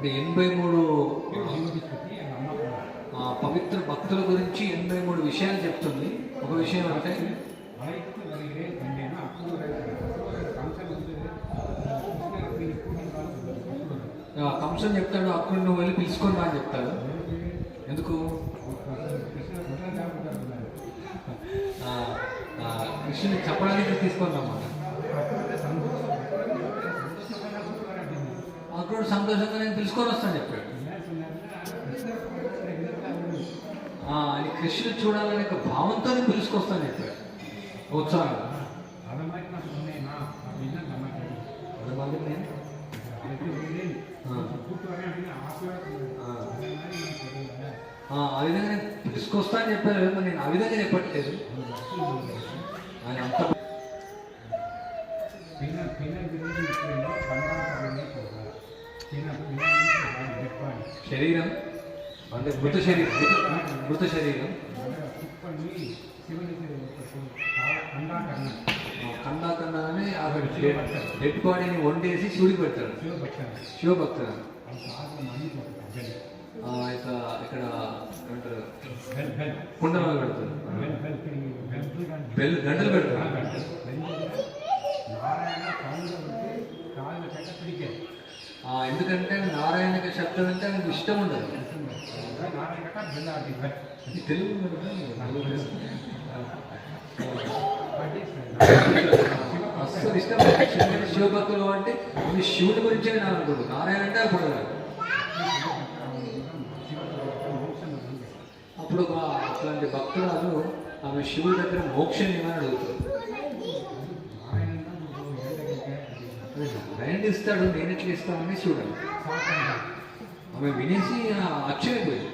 అంటే ఎనభై మూడు పవిత్ర భక్తుల గురించి ఎనభై మూడు విషయాలు చెప్తుంది. ఒక విషయం అంటే కంసం చెప్తాడు అక్కడ నువ్వు వెళ్ళి పిలుచుకొని రా అని చెప్తాడు. ఎందుకు? కృష్ణుని చెప్పడానికి తీసుకొని రమ్మన్నా అక్కడ సంతోషంగా నేను పిలుచుకొని వస్తాను చెప్పాడు. అని కృష్ణుడు చూడాలనే ఒక భావంతో పిలుచుకొస్తాను చెప్పాడు. ఉత్సాహం ఆ. విధంగా నేను పిలుచుకొస్తా అని చెప్పారు నేను ఆ విధంగా చెప్పట్లేదు. ఆయన అంత శరీరం? అంటే మృత శరీరం. మృత- శరీరం. కన్నా కన్నా అని ఆ డెడ్ బాడీని వండేసి శివుడికి పెడతాడు శివభక్తుడు ఆ, ఇక ఇక్కడ ఏమంటారు? కుండలో పెడతారు. బెల్ గంటలు పెడతారు. ఆ, ఎందుకంటే నారాయణకి శబ్దం అంటే ఆయనకు ఇష్టం ఉండదు. ఇది తెలుగు కదా? అస్సలు ఇష్టం శివభక్తులు అంటే మీ శివుడి గురించే నేను అనుకోడు నారాయణ అంటే అప్పుడు అప్పుడు అట్లాంటి భక్తురాలు ఆమె శివుడి దగ్గర మోక్షం ఏమని అడుగుతారు ఎందుకు ఇస్తాడు నేను ఎట్లా ఇస్తాను అని చూడాలి. ఆమె వినేసి ఆశ్చర్యపోయింది.